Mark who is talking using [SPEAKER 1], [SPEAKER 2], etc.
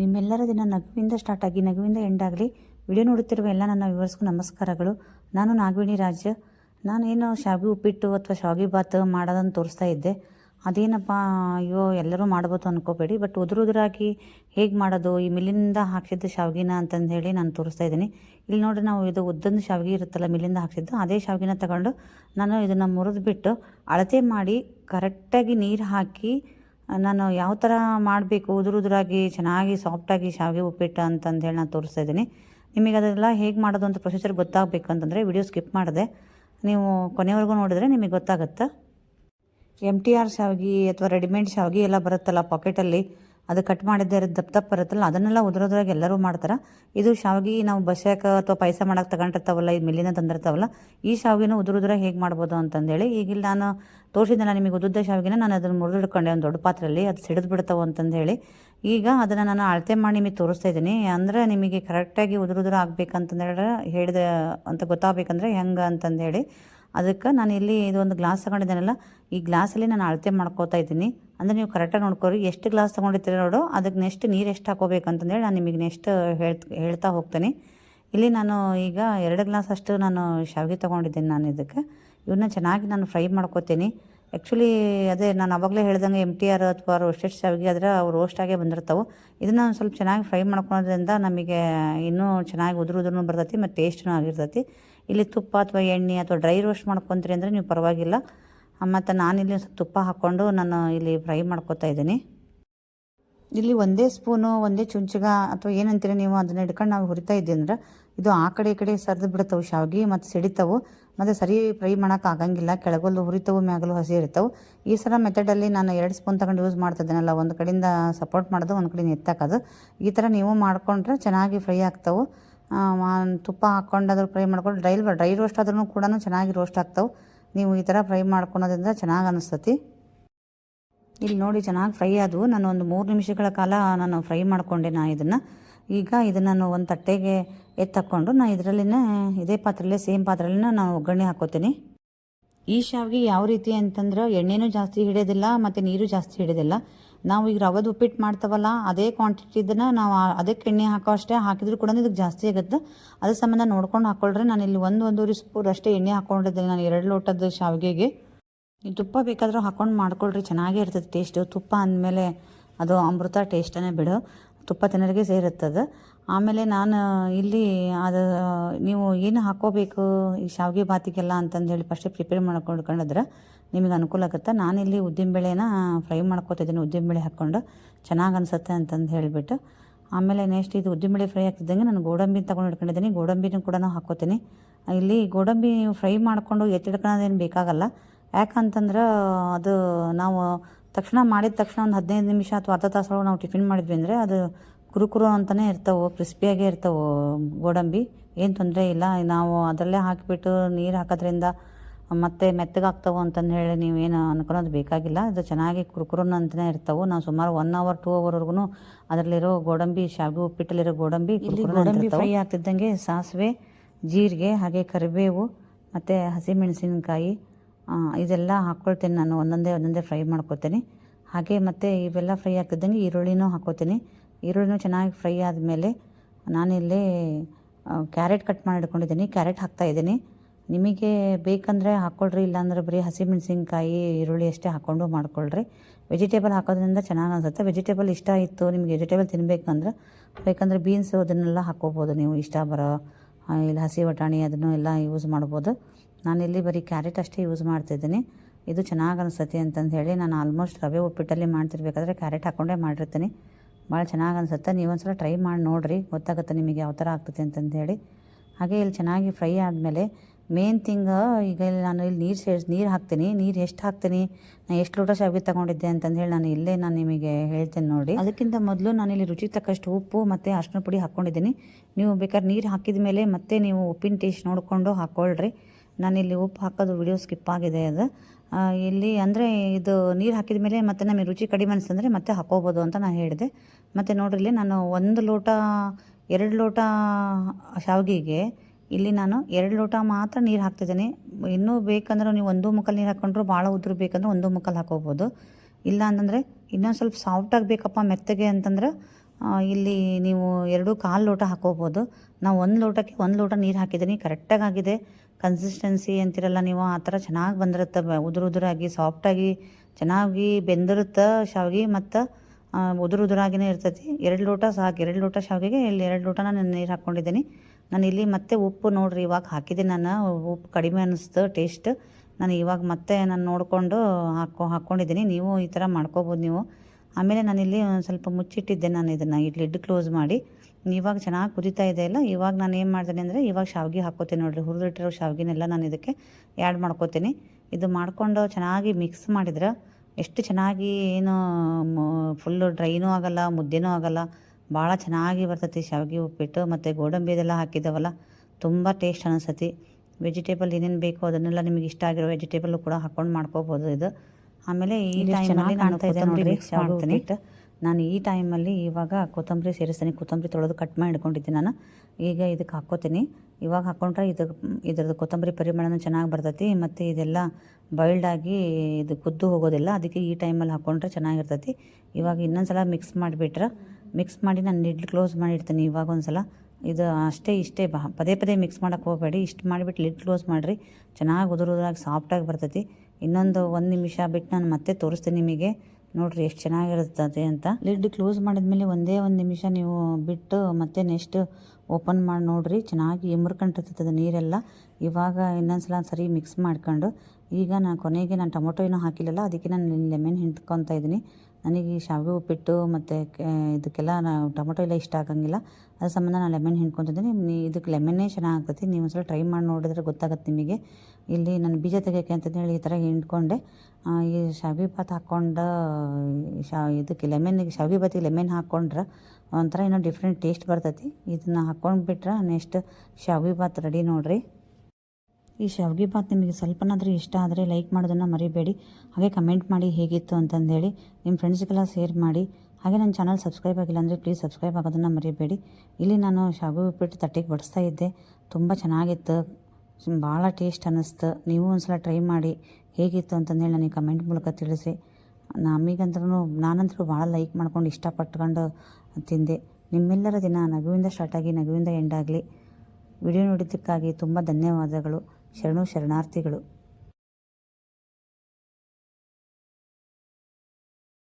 [SPEAKER 1] ನಿಮ್ಮೆಲ್ಲರ ದಿನ ನಗುವಿಂದ ಸ್ಟಾರ್ಟ್ ಆಗಿ, ನಗುವಿಂದ ಎಂಡ್ ಆಗಲಿ ವಿಡಿಯೋ ನೋಡುತ್ತಿರುವ ಎಲ್ಲ ನನ್ನ ವ್ಯೂವರ್ಸ್ಗೂ ನಮಸ್ಕಾರಗಳು. ನಾನು ನಾಗವೇಣಿ ರಾಜ್. ನಾನೇನು ಶಾವಿಗೆ ಉಪ್ಪಿಟ್ಟು ಅಥವಾ ಶಾವಿಗೆ ಬಾತ್ ಮಾಡೋದನ್ನು ತೋರಿಸ್ತಾ ಇದ್ದೆ. ಅದೇನಪ್ಪ, ಅಯ್ಯೋ, ಎಲ್ಲರೂ ಮಾಡ್ಬೋದು ಅನ್ಕೋಬೇಡಿ. ಬಟ್ ಉದುರು ಉದುರಾಗಿ ಹೇಗೆ ಮಾಡೋದು, ಈ ಮಿಲ್ಲಿಂದ ಹಾಕಿದ್ದು ಶಾವಿಗೆನ ಅಂತಂದು ಹೇಳಿ ನಾನು ತೋರಿಸ್ತಾ ಇದ್ದೀನಿ. ಇಲ್ಲಿ ನೋಡಿ ನಾವು ಇದು ಉದ್ದಂದು ಶಾವಿಗೆ ಇರುತ್ತಲ್ಲ, ಮಿಲ್ಲಿಂದ ಹಾಕಿದ್ದು ಅದೇ ಶಾವಿಗೆನ ತಗೊಂಡು ನಾನು ಇದನ್ನು ಮುರಿದು ಬಿಟ್ಟು ಅಳತೆ ಮಾಡಿ ಕರೆಕ್ಟಾಗಿ ನೀರು ಹಾಕಿ ನಾನು ಯಾವ ಥರ ಮಾಡಬೇಕು? ಉದುರು ಉದುರಾಗಿ, ಚೆನ್ನಾಗಿ ಸಾಫ್ಟಾಗಿ ಶಾವಿಗೆ ಉಪ್ಪಿಟ್ಟು ಅಂತಂದು ಹೇಳಿ ನಾನು ತೋರಿಸ್ತಾ ಇದ್ದೀನಿ. ನಿಮಗೆ ಅದೆಲ್ಲ ಹೇಗೆ ಮಾಡೋದು ಅಂತ ಪ್ರೊಸೀಜರ್ ಗೊತ್ತಾಗಬೇಕಂತಂದರೆ ವಿಡಿಯೋ ಸ್ಕಿಪ್ ಮಾಡಿದೆ. ನೀವು ಕೊನೆವರೆಗೂ ನೋಡಿದರೆ ನಿಮಗೆ ಗೊತ್ತಾಗುತ್ತೆ? ಎಂ ಟಿ ಆರ್ ಶಾವಿಗೆ ಅಥವಾ ರೆಡಿಮೇಡ್ ಶಾವಿಗೆ ಎಲ್ಲ ಬರುತ್ತಲ್ಲ ಪಾಕೆಟಲ್ಲಿ ಅದು ಕಟ್ ಮಾಡಿದ್ದೆ ಇರೋದು ದಪ್ಪ ದಪ್ಪ ಇರುತ್ತಲ್ಲ, ಅದನ್ನೆಲ್ಲ ಉದುರೋದ್ರಾಗ ಎಲ್ಲರೂ ಮಾಡ್ತಾರೆ. ಇದು ಶಾವಿಗೆ ನಾವು ಬಸ್ಯಾಕ ಅಥವಾ ಪಾಯಸ ಮಾಡಕ್ಕೆ ತಗೊಂಡಿರ್ತಾವಲ್ಲ, ಈ ಮಿಲ್ಲಿನ ತಂದಿರ್ತಾವಲ್ಲ, ಈ ಶಾವಿಗೆನ ಉದುರು ಉದುರ ಹೇಗೆ ಮಾಡ್ಬೋದು ಅಂತಂದೇಳಿ ಈಗ ಇಲ್ಲಿ ನಾನು ತೋರಿಸಿದ್ದೆಲ್ಲ ನಿಮಗೆ ಉದ್ದುದ್ದ ಶಾವಿಗೆನ ನಾನು ಅದನ್ನು ಮುರಿದಿಡ್ಕೊಂಡೆ ಒಂದು ದೊಡ್ಡ ಪಾತ್ರೆಯಲ್ಲಿ ಅದು ಸಿಡಿದು ಬಿಡ್ತಾವೆ ಅಂತಂದು ಹೇಳಿ ಈಗ ಅದನ್ನು ನಾನು ಅಳತೆ ಮಾಡಿ ನಿಮಗೆ ತೋರಿಸ್ತಾ ಇದ್ದೀನಿ. ಅಂದರೆ ನಿಮಗೆ ಕರೆಕ್ಟಾಗಿ ಉದುರು ಆಗಬೇಕಂತಂದೇಳಿ ಹೇಳಿದ ಹೇಳಿದೆ ಅಂತ ಗೊತ್ತಾಗಬೇಕಂದ್ರೆ ಹೆಂಗೆ ಅಂತಂದೇಳಿ. ಅದಕ್ಕೆ ನಾನು ಇಲ್ಲಿ ಇದೊಂದು ಗ್ಲಾಸ್ ತಗೊಂಡಿದ್ದೇನಲ್ಲ, ಈ ಗ್ಲಾಸಲ್ಲಿ ನಾನು ಅಳತೆ ಮಾಡ್ಕೋತಾ ಇದ್ದೀನಿ. ಅಂದರೆ ನೀವು ಕರೆಕ್ಟಾಗಿ ನೋಡ್ಕೊರಿ ಎಷ್ಟು ಗ್ಲಾಸ್ ತೊಗೊಂಡಿರ್ತೀರಿ ನೋಡು, ಅದಕ್ಕೆ ನೆಕ್ಸ್ಟ್ ನೀರು ಎಷ್ಟು ಹಾಕೋಬೇಕು ಅಂತಂದೇಳಿ ನಾನು ನಿಮಗೆ ನೆಕ್ಸ್ಟ್ ಹೇಳ್ ಹೇಳ್ತಾ ಹೋಗ್ತೀನಿ. ಇಲ್ಲಿ ನಾನು ಈಗ ಎರಡು ಗ್ಲಾಸ್ ಅಷ್ಟು ನಾನು ಶಾವಿಗೆ ತೊಗೊಂಡಿದ್ದೀನಿ ನಾನು ಇದಕ್ಕೆ. ಇವನ್ನ ಚೆನ್ನಾಗಿ ನಾನು ಫ್ರೈ ಮಾಡ್ಕೋತೀನಿ. ಆ್ಯಕ್ಚುಲಿ ಅದೇ ನಾನು ಅವಾಗಲೇ ಹೇಳ್ದಂಗೆ ಎಂ ಟಿ ಆರ್ ಅಥವಾ ರೋಸ್ಟೆಡ್ ಶಾವಿಗೆ ಆದರೆ ಅವು ರೋಸ್ಟಾಗೇ ಬಂದಿರ್ತಾವೆ. ಇದನ್ನು ಒಂದು ಸ್ವಲ್ಪ ಚೆನ್ನಾಗಿ ಫ್ರೈ ಮಾಡ್ಕೊಳೋದ್ರಿಂದ ನಮಗೆ ಇನ್ನೂ ಚೆನ್ನಾಗಿ ಉದುರು ಉದುರು ಬರ್ತೈತಿ, ಮತ್ತು ಟೇಸ್ಟ್ನೂ ಆಗಿರ್ತೈತಿ. ಇಲ್ಲಿ ತುಪ್ಪ ಅಥವಾ ಎಣ್ಣೆ ಅಥವಾ ಡ್ರೈ ರೋಸ್ಟ್ ಮಾಡ್ಕೊತೀರಿ ಅಂದರೆ ನೀವು ಪರವಾಗಿಲ್ಲ. ಮತ್ತು ನಾನಿಲ್ಲಿ ಸ್ವಲ್ಪ ತುಪ್ಪ ಹಾಕ್ಕೊಂಡು ನಾನು ಇಲ್ಲಿ ಫ್ರೈ ಮಾಡ್ಕೊತಾ ಇದ್ದೀನಿ. ಇಲ್ಲಿ ಒಂದೇ ಸ್ಪೂನು, ಒಂದೇ ಚುಂಚಗ ಅಥವಾ ಏನಂತೀರಿ ನೀವು ಅದನ್ನ ಹಿಡ್ಕೊಂಡು ನಾವು ಹುರಿತಾ ಇದ್ದೀವಿ ಅಂದ್ರೆ ಇದು ಆ ಕಡೆ ಈ ಕಡೆ ಸರಿದು ಬಿಡ್ತವೆ, ಶಾವಿಗೆ ಮತ್ತು ಸಿಡಿತಾವೆ. ಮತ್ತು ಸರಿ ಫ್ರೈ ಮಾಡೋಕೆ ಆಗಂಗಿಲ್ಲ, ಕೆಳಗಲ್ಲು ಹುರಿತವು ಮ್ಯಾಗಲು ಹಸಿ ಇರ್ತವೆ. ಈ ಸಲ ಮೆಥಡಲ್ಲಿ ನಾನು ಎರಡು ಸ್ಪೂನ್ ತಗೊಂಡು ಯೂಸ್ ಮಾಡ್ತಿದ್ದೇನಲ್ಲ, ಒಂದು ಕಡೆಯಿಂದ ಸಪೋರ್ಟ್ ಮಾಡೋದು, ಒಂದು ಕಡೆಯಿಂದ ಎತ್ತಾಕೋದು ಈ ಥರ ನೀವು ಮಾಡ್ಕೊಂಡ್ರೆ ಚೆನ್ನಾಗಿ ಫ್ರೈ ಆಗ್ತಾವೆ. ತುಪ್ಪ ಹಾಕ್ಕೊಂಡು ಫ್ರೈ ಮಾಡ್ಕೊಂಡು ಡ್ರೈ ಡ್ರೈ ರೋಸ್ಟ್ ಆದ್ರೂ ಕೂಡ ಚೆನ್ನಾಗಿ ರೋಸ್ಟ್ ಆಗ್ತಾವೆ. ನೀವು ಈ ಥರ ಫ್ರೈ ಮಾಡ್ಕೊಳೋದ್ರಿಂದ ಚೆನ್ನಾಗಿ ಅನಿಸ್ತತಿ. ಇಲ್ಲಿ ನೋಡಿ ಚೆನ್ನಾಗಿ ಫ್ರೈ ಆದವು. ನಾನು ಒಂದು ಮೂರು ನಿಮಿಷಗಳ ಕಾಲ ನಾನು ಫ್ರೈ ಮಾಡಿಕೊಂಡೆ ನಾ ಇದನ್ನು. ಈಗ ಇದನ್ನು ನಾನು ಒಂದು ತಟ್ಟೆಗೆ ಎತ್ತಕ್ಕೊಂಡು ನಾನು ಇದರಲ್ಲಿನೇ, ಇದೇ ಪಾತ್ರೆಯಲ್ಲೇ ಸೇಮ್ ಪಾತ್ರೆಯಲ್ಲೇ ನಾನು ಒಗ್ಗರಣೆ ಹಾಕೋತೀನಿ. ಈ ಶಾವಿಗೆ ಯಾವ ರೀತಿ ಅಂತಂದ್ರೆ ಎಣ್ಣೆನೂ ಜಾಸ್ತಿ ಹಿಡಿಯೋದಿಲ್ಲ, ಮತ್ತು ನೀರು ಜಾಸ್ತಿ ಹಿಡಿಯೋದಿಲ್ಲ. ನಾವು ಈಗ ರವದ ಉಪ್ಪಿಟ್ಟು ಮಾಡ್ತಾವಲ್ಲ, ಅದೇ ಕ್ವಾಂಟಿಟಿದನ್ನ ನಾವು ಅದಕ್ಕೆ ಎಣ್ಣೆ ಹಾಕೋ ಅಷ್ಟೇ, ಹಾಕಿದ್ರು ಕೂಡ ಇದಕ್ಕೆ ಜಾಸ್ತಿ ಆಗುತ್ತೆ. ಅದ್ರ ಸಂಬಂಧ ನೋಡ್ಕೊಂಡು ಹಾಕ್ಕೊಳ್ರಿ ನಾನು ಇಲ್ಲಿ ಒಂದು ಒಂದೂವರೆ ಸ್ಪೂನ್ ಅಷ್ಟೇ ಎಣ್ಣೆ ಹಾಕ್ಕೊಂಡಿದ್ದೇನೆ ನಾನು ಎರಡು ಲೋಟದ ಶಾವಿಗೆಗೆ. ಈ ತುಪ್ಪ ಬೇಕಾದರೂ ಹಾಕೊಂಡು ಮಾಡ್ಕೊಳ್ರಿ, ಚೆನ್ನಾಗೇ ಇರ್ತದೆ ಟೇಸ್ಟು ತುಪ್ಪ ಅಂದಮೇಲೆ ಅದು ಅಮೃತ ಟೇಸ್ಟನೇ ಬಿಡು. ತುಪ್ಪ ತಿನ್ನೋರಿಗೆ ಸೇರುತ್ತದೆ. ಆಮೇಲೆ ನಾನು ಇಲ್ಲಿ ಅದು, ನೀವು ಏನು ಹಾಕೋಬೇಕು ಈ ಶಾವಿಗೆ ಬಾತಿಗೆಲ್ಲ ಅಂತಂದು ಹೇಳಿ ಫಸ್ಟೇ ಪ್ರಿಪೇರ್ ಮಾಡ್ಕೊಂಡ್ಕೊಂಡಿದ್ರೆ ನಿಮಗೆ ಅನುಕೂಲ ಆಗುತ್ತೆ. ನಾನಿಲ್ಲಿ ಉದ್ದಿನಬೇಳೆನ ಫ್ರೈ ಮಾಡ್ಕೊತಿದ್ದೀನಿ ಉದ್ದಿನಬೇಳೆ ಹಾಕ್ಕೊಂಡು. ಚೆನ್ನಾಗಿ ಅನಿಸುತ್ತೆ ಅಂತಂದು ಹೇಳಿಬಿಟ್ಟು. ಆಮೇಲೆ ನೆಕ್ಸ್ಟ್ ಇದು ಉದ್ದಿನಬೇಳೆ ಫ್ರೈ ಆಗ್ತಿದ್ದಂಗೆ ನಾನು ಗೋಡಂಬಿ ತಗೊಂಡು ಇಟ್ಕೊಂಡಿದ್ದೀನಿ. ಗೋಡಂಬಿನೂ ಕೂಡ ಹಾಕ್ಕೋತೀನಿ. ಇಲ್ಲಿ ಗೋಡಂಬಿ ಫ್ರೈ ಮಾಡಿಕೊಂಡು ಎತ್ತಿಡ್ಕೊಳ್ಳೋದೇನು ಬೇಕಾಗಲ್ಲ. ಯಾಕಂತಂದ್ರೆ ಅದು ನಾವು ತಕ್ಷಣ ಮಾಡಿದ ತಕ್ಷಣ ಒಂದು ಹದಿನೈದು ನಿಮಿಷ ಅಥವಾ ಅರ್ಧ ತಾಸೊಳಗೆ ನಾವು ಟಿಫಿನ್ ಮಾಡಿದ್ವಿ ಅಂದರೆ ಅದು ಕುರುಕುರು ಅಂತಲೇ ಇರ್ತವೆ ಕ್ರಿಸ್ಪಿಯಾಗೇ ಇರ್ತವೆ ಗೋಡಂಬಿ ಏನು ತೊಂದರೆ ಇಲ್ಲ. ನಾವು ಅದರಲ್ಲೇ ಹಾಕಿಬಿಟ್ಟು ನೀರು ಹಾಕೋದ್ರಿಂದ ಮತ್ತೆ ಮೆತ್ತಗಾಗ್ತವೆ ಅಂತಂದು ಹೇಳಿ ನೀವೇನು ಅನ್ಕೊಳೋದು ಬೇಕಾಗಿಲ್ಲ. ಅದು ಚೆನ್ನಾಗಿ ಕುರುಕುರುನ ಅಂತಲೇ ಇರ್ತವೆ. ನಾವು ಸುಮಾರು ಒನ್ ಅವರ್ ಟೂ ಅವರ್ವರೆಗೂ ಅದರಲ್ಲಿರೋ ಗೋಡಂಬಿ ಶಾವಿಗೆ ಉಪ್ಪಿಟ್ಟಲ್ಲಿರೋ ಗೋಡಂಬಿ ಫ್ರೈ ಆಗ್ತಿದ್ದಂಗೆ ಸಾಸಿವೆ ಜೀರಿಗೆ ಹಾಗೆ ಕರಿಬೇವು ಮತ್ತು ಹಸಿಮೆಣಸಿನಕಾಯಿ ಇದೆಲ್ಲ ಹಾಕ್ಕೊಳ್ತೀನಿ ನಾನು ಒಂದೊಂದೇ ಒಂದೊಂದೇ ಫ್ರೈ ಮಾಡ್ಕೊತೀನಿ. ಹಾಗೆ ಮತ್ತು ಇವೆಲ್ಲ ಫ್ರೈ ಆಗ್ತಿದ್ದಂಗೆ ಈರುಳ್ಳಿನೂ ಹಾಕ್ಕೋತೀನಿ ಈರುಳ್ಳಿನೂ ಚೆನ್ನಾಗಿ ಫ್ರೈ ಆದಮೇಲೆ ನಾನಿಲ್ಲಿ ಕ್ಯಾರೆಟ್ ಕಟ್ ಮಾಡಿ ಇಟ್ಕೊಂಡಿದ್ದೀನಿ ಕ್ಯಾರೆಟ್ ಹಾಕ್ತಾ ಇದ್ದೀನಿ. ನಿಮಗೆ ಬೇಕಂದರೆ ಹಾಕ್ಕೊಳ್ರಿ ಇಲ್ಲಾಂದ್ರೆ ಬರೀ ಹಸಿಮೆಣಸಿನ್ಕಾಯಿ ಈರುಳ್ಳಿ ಅಷ್ಟೇ ಹಾಕ್ಕೊಂಡು ಮಾಡ್ಕೊಳ್ರಿ. ವೆಜಿಟೇಬಲ್ ಹಾಕೋದ್ರಿಂದ ಚೆನ್ನಾಗಿ ಅನಿಸುತ್ತೆ. ವೆಜಿಟೇಬಲ್ ಇಷ್ಟ ಇತ್ತು, ನಿಮಗೆ ವೆಜಿಟೇಬಲ್ ತಿನ್ನಬೇಕಂದ್ರೆ ಬೇಕಂದರೆ ಬೀನ್ಸ್ ಅದನ್ನೆಲ್ಲ ಹಾಕ್ಕೋಬೋದು ನೀವು. ಇಷ್ಟ ಬರೋ ಇಲ್ಲಿ ಹಸಿ ಬಟಾಣಿ ಅದನ್ನು ಎಲ್ಲ ಯೂಸ್ ಮಾಡ್ಬೋದು. ನಾನಿಲ್ಲಿ ಬರೀ ಕ್ಯಾರೆಟ್ ಅಷ್ಟೇ ಯೂಸ್ ಮಾಡ್ತಿದ್ದೀನಿ. ಇದು ಚೆನ್ನಾಗಿ ಅನಿಸುತ್ತೆ ಅಂತಂದು ಹೇಳಿ ನಾನು ಆಲ್ಮೋಸ್ಟ್ ರವೆ ಉಪ್ಪಿಟ್ಟಲ್ಲಿ ಮಾಡ್ತಿರ್ಬೇಕಾದ್ರೆ ಕ್ಯಾರೆಟ್ ಹಾಕ್ಕೊಂಡೇ ಮಾಡಿರ್ತೀನಿ. ಭಾಳ ಚೆನ್ನಾಗಿ ಅನಿಸುತ್ತೆ. ನೀವೊಂದ್ಸಲ ಟ್ರೈ ಮಾಡಿ ನೋಡಿರಿ, ಗೊತ್ತಾಗುತ್ತೆ ನಿಮಗೆ ಯಾವ ಥರ ಆಗ್ತದೆ ಅಂತಂದು ಹೇಳಿ. ಹಾಗೆ ಇಲ್ಲಿ ಚೆನ್ನಾಗಿ ಫ್ರೈ ಆದಮೇಲೆ ಮೇನ್ ಥಿಂಗ್ ಈಗ ಇಲ್ಲಿ ನಾನು ಇಲ್ಲಿ ನೀರು ಸೇರಿಸಿ, ನೀರು ಹಾಕ್ತೀನಿ. ನೀರು ಎಷ್ಟು ಹಾಕ್ತೀನಿ? ನಾನು ಎಷ್ಟು ಲೋಟ ಶಾವಿಗೆ ತಗೊಂಡಿದ್ದೆ ಅಂತಂದೇಳಿ ನಾನು ಇಲ್ಲೇ ನಾನು ನಿಮಗೆ ಹೇಳ್ತೇನೆ ನೋಡಿ. ಅದಕ್ಕಿಂತ ಮೊದಲು ನಾನು ಇಲ್ಲಿ ರುಚಿ ತಕ್ಕಷ್ಟು ಉಪ್ಪು ಮತ್ತು ಅರ್ಶಿನ ಪುಡಿ ಹಾಕ್ಕೊಂಡಿದ್ದೀನಿ ನೀವು ಬೇಕಾದ್ರೆ ನೀರು ಹಾಕಿದ ಮೇಲೆ ಮತ್ತೆ ನೀವು ಉಪ್ಪಿನ ಟೇಸ್ಟ್ ನೋಡಿಕೊಂಡು ಹಾಕ್ಕೊಳ್ರಿ ನಾನಿಲ್ಲಿ ಉಪ್ಪು ಹಾಕೋದು ವಿಡಿಯೋ ಸ್ಕಿಪ್ ಆಗಿದೆ ಅದು. ಇಲ್ಲಿ ಅಂದರೆ ಇದು ನೀರು ಹಾಕಿದ ಮೇಲೆ ಮತ್ತೆ ನಮಗೆ ರುಚಿ ಕಡಿಮೆ ಅನಿಸ್ತಂದರೆ ಮತ್ತೆ ಹಾಕೋಬೋದು ಅಂತ ನಾನು ಹೇಳಿದೆ. ಮತ್ತು ನೋಡ್ರಿ ಇಲ್ಲಿ ನಾನು ಒಂದು ಲೋಟ, ಎರಡು ಲೋಟ ಶಾವಿಗೆಗೆ ಇಲ್ಲಿ ನಾನು ಎರಡು ಲೋಟ ಮಾತ್ರ ನೀರು ಹಾಕ್ತಿದ್ದೀನಿ. ಇನ್ನೂ ಬೇಕಂದ್ರೆ ನೀವು ಒಂದು ಮುಕ್ಕಲ್ಲಿ ನೀರು ಹಾಕ್ಕೊಂಡ್ರು ಭಾಳ ಉದುರು ಬೇಕಂದ್ರೆ ಒಂದು ಮುಕ್ಕಲ್ಲಿ ಹಾಕೋಬೋದು. ಇಲ್ಲ ಅಂತಂದರೆ ಇನ್ನೊಂದು ಸ್ವಲ್ಪ ಸಾಫ್ಟಾಗಿ ಬೇಕಪ್ಪ ಮೆತ್ತಗೆ ಅಂತಂದ್ರೆ ಇಲ್ಲಿ ನೀವು ಎರಡು ಕಾಲು ಲೋಟ ಹಾಕೋಬೋದು. ನಾವು ಒಂದು ಲೋಟಕ್ಕೆ ಒಂದು ಲೋಟ ನೀರು ಹಾಕಿದ್ದೀನಿ ಕರೆಕ್ಟಾಗಿ ಆಗಿದೆ ಕನ್ಸಿಸ್ಟೆನ್ಸಿ ಅಂತಿರಲ್ಲ ನೀವು, ಆ ಥರ ಚೆನ್ನಾಗಿ ಬಂದಿರುತ್ತೆ. ಉದುರು ಉದುರಾಗಿ ಸಾಫ್ಟಾಗಿ ಚೆನ್ನಾಗಿ ಬೆಂದಿರುತ್ತೆ ಶಾವಿಗೆ ಮತ್ತು ಉದುರು ಉದುರಾಗಿನೇ ಇರ್ತೈತಿ. ಎರಡು ಲೋಟ ಸಾಕು, ಎರಡು ಲೋಟ ಶಾವಿಗೆಗೆ ಇಲ್ಲಿ ಎರಡು ಲೋಟ ನಾನು ನೀರು ಹಾಕ್ಕೊಂಡಿದ್ದೀನಿ ನಾನು ಇಲ್ಲಿ ಮತ್ತೆ ಉಪ್ಪು ನೋಡಿರಿ, ಇವಾಗ ಹಾಕಿದ್ದೀನಿ ನಾನು. ಉಪ್ಪು ಕಡಿಮೆ ಅನ್ನಿಸ್ತು ಟೇಸ್ಟ್ ನಾನು ಇವಾಗ ಮತ್ತೆ ನಾನು ನೋಡಿಕೊಂಡು ಹಾಕೊ ಹಾಕ್ಕೊಂಡಿದ್ದೀನಿ ನೀವು ಈ ಥರ ಮಾಡ್ಕೋಬೋದು ನೀವು. ಆಮೇಲೆ ನಾನಿಲ್ಲಿ ಒಂದು ಸ್ವಲ್ಪ ಮುಚ್ಚಿಟ್ಟಿದ್ದೆ ನಾನು ಇದನ್ನು ಇಲ್ಲಿ ಲಿಡ್ ಕ್ಲೋಸ್ ಮಾಡಿ. ಇವಾಗ ಚೆನ್ನಾಗಿ ಕುದೀತಾ ಇದೆ ಅಲ್ಲ, ಇವಾಗ ನಾನು ಏನು ಮಾಡ್ತೇನೆ ಅಂದರೆ ಇವಾಗ ಶಾವಿಗೆ ಹಾಕೋತೀನಿ ನೋಡಿರಿ. ಹುರಿದಿಟ್ಟಿರೋ ಶಾವಿಗೆನೆಲ್ಲ ನಾನು ಇದಕ್ಕೆ ಆ್ಯಡ್ ಮಾಡ್ಕೋತೀನಿ. ಇದು ಮಾಡಿಕೊಂಡು ಚೆನ್ನಾಗಿ ಮಿಕ್ಸ್ ಮಾಡಿದ್ರೆ ಎಷ್ಟು ಚೆನ್ನಾಗಿ ಏನು ಫುಲ್ಲು ಡ್ರೈನೂ ಆಗೋಲ್ಲ, ಮುದ್ದೆನೂ ಆಗೋಲ್ಲ, ಭಾಳ ಚೆನ್ನಾಗಿ ಬರ್ತೈತಿ ಶಾವಿಗೆ ಉಪ್ಪಿಟ್ಟು ಮತ್ತು ಗೋಡಂಬಿ ಇದೆಲ್ಲ ಹಾಕಿದ್ದಾವಲ್ಲ, ತುಂಬ ಟೇಸ್ಟ್ ಅನಿಸ್ತತಿ. ವೆಜಿಟೇಬಲ್ ಏನೇನು ಬೇಕೋ ಅದನ್ನೆಲ್ಲ ನಿಮಗೆ ಇಷ್ಟ ಆಗಿರೋ ವೆಜಿಟೇಬಲ್ಲು ಕೂಡ ಹಾಕೊಂಡು ಮಾಡ್ಕೋಬೋದು ಇದು. ಆಮೇಲೆ ಈ ಟೈಮಲ್ಲಿ ನಾನು ಕೊತ್ತಂಬರಿ ಮಿಕ್ಸ್ ಮಾಡ್ತೀನಿ. ನಾನು ಈ ಟೈಮಲ್ಲಿ ಇವಾಗ ಕೊತ್ತಂಬರಿ ಸೇರಿಸ್ತೀನಿ. ಕೊತ್ತಂಬರಿ ತೊಳೆದು ಕಟ್ ಮಾಡಿ ಇಟ್ಕೊಂಡಿದ್ದೀನಿ ನಾನು. ಈಗ ಇದಕ್ಕೆ ಹಾಕ್ಕೋತೀನಿ. ಇವಾಗ ಹಾಕ್ಕೊಂಡ್ರೆ ಇದು ಇದ್ರದ್ದು ಕೊತ್ತಂಬರಿ ಪರಿಮಳನ ಚೆನ್ನಾಗಿ ಬರ್ತೈತಿ. ಮತ್ತು ಇದೆಲ್ಲ ಬಾಯ್ಲ್ಡ್ ಆಗಿ ಇದು ಕುದ್ದು ಹೋಗೋದಿಲ್ಲ. ಅದಕ್ಕೆ ಈ ಟೈಮಲ್ಲಿ ಹಾಕ್ಕೊಂಡ್ರೆ ಚೆನ್ನಾಗಿರ್ತೈತಿ. ಇವಾಗ ಇನ್ನೊಂದು ಸಲ ಮಿಕ್ಸ್ ಮಾಡಿಬಿಟ್ರೆ ಮಿಕ್ಸ್ ಮಾಡಿ ನಾನು ಲಿಡ್ ಕ್ಲೋಸ್ ಮಾಡಿರ್ತೀನಿ ಇವಾಗ ಒಂದು ಸಲ ಇದು ಅಷ್ಟೇ ಇಷ್ಟೇ ಬಾ ಪದೇ ಪದೇ ಮಿಕ್ಸ್ ಮಾಡೋಕ್ಕೆ ಹೋಗಬೇಡಿ. ಇಷ್ಟು ಮಾಡಿಬಿಟ್ಟು ಲಿಡ್ ಕ್ಲೋಸ್ ಮಾಡಿರಿ. ಚೆನ್ನಾಗಿ ಉದುರು ಉದುರಾಗಿ ಸಾಫ್ಟಾಗಿ ಬರ್ತೈತಿ. ಇನ್ನೊಂದು ಒಂದು ನಿಮಿಷ ಬಿಟ್ಟು ನಾನು ಮತ್ತೆ ತೋರಿಸ್ತೀನಿ ನಿಮಗೆ. ನೋಡ್ರಿ ಎಷ್ಟು ಚೆನ್ನಾಗಿರುತ್ತದೆ ಅಂತ. ಲಿಡ್ ಕ್ಲೋಸ್ ಮಾಡಿದ್ಮೇಲೆ ಒಂದೇ ಒಂದು ನಿಮಿಷ ನೀವು ಬಿಟ್ಟು ಮತ್ತೆ ನೆಕ್ಸ್ಟ್ ಓಪನ್ ಮಾಡಿ ನೋಡ್ರಿ. ಚೆನ್ನಾಗಿ ಎಮ್ರ್ಕೊಂಡಿರ್ತದೆ ನೀರೆಲ್ಲ. ಇವಾಗ ಇನ್ನೊಂದ್ಸಲ ಸರಿ ಮಿಕ್ಸ್ ಮಾಡ್ಕೊಂಡು. ಈಗ ನಾನು ಕೊನೆಗೆ ನಾನು ಟೊಮೊಟೊ ಏನೂ ಹಾಕಿಲ್ಲಲ್ಲ, ಅದಕ್ಕೆ ನಾನು ಲೆಮೆನ್ ಹಿಂಡ್ಕೊತಾ ಇದ್ದೀನಿ ನನಗೆ ಈ ಶಾವಿಗೆ ಉಪ್ಪಿಟ್ಟು ಮತ್ತು ಇದಕ್ಕೆಲ್ಲ ನಾವು ಟೊಮೊಟೊ ಎಲ್ಲ ಇಷ್ಟ ಆಗಂಗಿಲ್ಲ. ಅದ್ರ ಸಂಬಂಧ ನಾನು ಲೆಮನ್ ಹಿಂಡ್ಕೊತಿದ್ದೀನಿ. ನೀ, ಇದಕ್ಕೆ ಲೆಮನ್ನೇ ಚೆನ್ನಾಗ್ತೈತಿ ನೀವು ಒಂದ್ಸಲ ಟ್ರೈ ಮಾಡಿ ನೋಡಿದ್ರೆ ಗೊತ್ತಾಗತ್ತೆ ನಿಮಗೆ. ಇಲ್ಲಿ ನಾನು ಬೀಜ ತೆಗಿಯೋಕ್ಕೆ ಅಂತಂದೇಳಿ ಈ ಥರ ಹಿಂಡ್ಕೊಂಡೆ. ಈ ಶಾವಿ ಭಾತ್ ಹಾಕ್ಕೊಂಡು ಶಾ, ಇದಕ್ಕೆ ಲೆಮನ್ನಿಗೆ ಶಾವಿ ಭಾತಿಗೆ ಲೆಮನ್ ಹಾಕ್ಕೊಂಡ್ರೆ ಒಂಥರ ಏನೋ ಡಿಫ್ರೆಂಟ್ ಟೇಸ್ಟ್ ಬರ್ತೈತಿ. ಇದನ್ನು ಹಾಕ್ಕೊಂಡ್ಬಿಟ್ರೆ ನೆಕ್ಸ್ಟ್ ಶಾವಿ ಭಾತ್ ರೆಡಿ ನೋಡ್ರಿ. ಈ ಶಾವಿಗೆ ಬಾತ್ ನಿಮಗೆ ಸ್ವಲ್ಪನಾದರೂ ಇಷ್ಟ ಆದರೆ ಲೈಕ್ ಮಾಡೋದನ್ನು ಮರಿಬೇಡಿ. ಹಾಗೆ ಕಮೆಂಟ್ ಮಾಡಿ ಹೇಗಿತ್ತು ಅಂತಂದೇಳಿ ನಿಮ್ಮ ಫ್ರೆಂಡ್ಸ್ಗೆಲ್ಲ ಶೇರ್ ಮಾಡಿ. ಹಾಗೆ ನನ್ನ ಚಾನಲ್ ಸಬ್ಸ್ಕ್ರೈಬ್ ಆಗಿಲ್ಲ ಅಂದರೆ ಪ್ಲೀಸ್ ಸಬ್ಸ್ಕ್ರೈಬ್ ಆಗೋದನ್ನು ಮರಿಬೇಡಿ. ಇಲ್ಲಿ ನಾನು ಶಾವಿಗೆ ಉಪ್ಪಿಟ್ಟು ತಟ್ಟಿಗೆ ಬಡಿಸ್ತಾ ಇದ್ದೆ. ತುಂಬ ಚೆನ್ನಾಗಿತ್ತು. ಭಾಳ ಟೇಸ್ಟ್ ಅನ್ನಿಸ್ತು. ನೀವು ಒಂದು ಸಲ ಟ್ರೈ ಮಾಡಿ ಹೇಗಿತ್ತು ಅಂತಂದೇಳಿ ನನಗೆ ಕಮೆಂಟ್ ಮೂಲಕ ತಿಳಿಸಿ. ನಮಗಂದ್ರೂ ನಾನಂತರೂ ಭಾಳ ಲೈಕ್ ಮಾಡ್ಕೊಂಡು ಇಷ್ಟಪಟ್ಕೊಂಡು ತಿಂದೆ. ನಿಮ್ಮೆಲ್ಲರ ದಿನ ನಗುವಿಂದ ಸ್ಟಾರ್ಟಾಗಿ ನಗುವಿಂದ ಎಂಡ್ ಆಗಲಿ. ವಿಡಿಯೋ ನೋಡಿದ್ದಕ್ಕಾಗಿ ತುಂಬ ಧನ್ಯವಾದಗಳು. ಶರಣು ಶರಣಾರ್ಥಿಗಳು.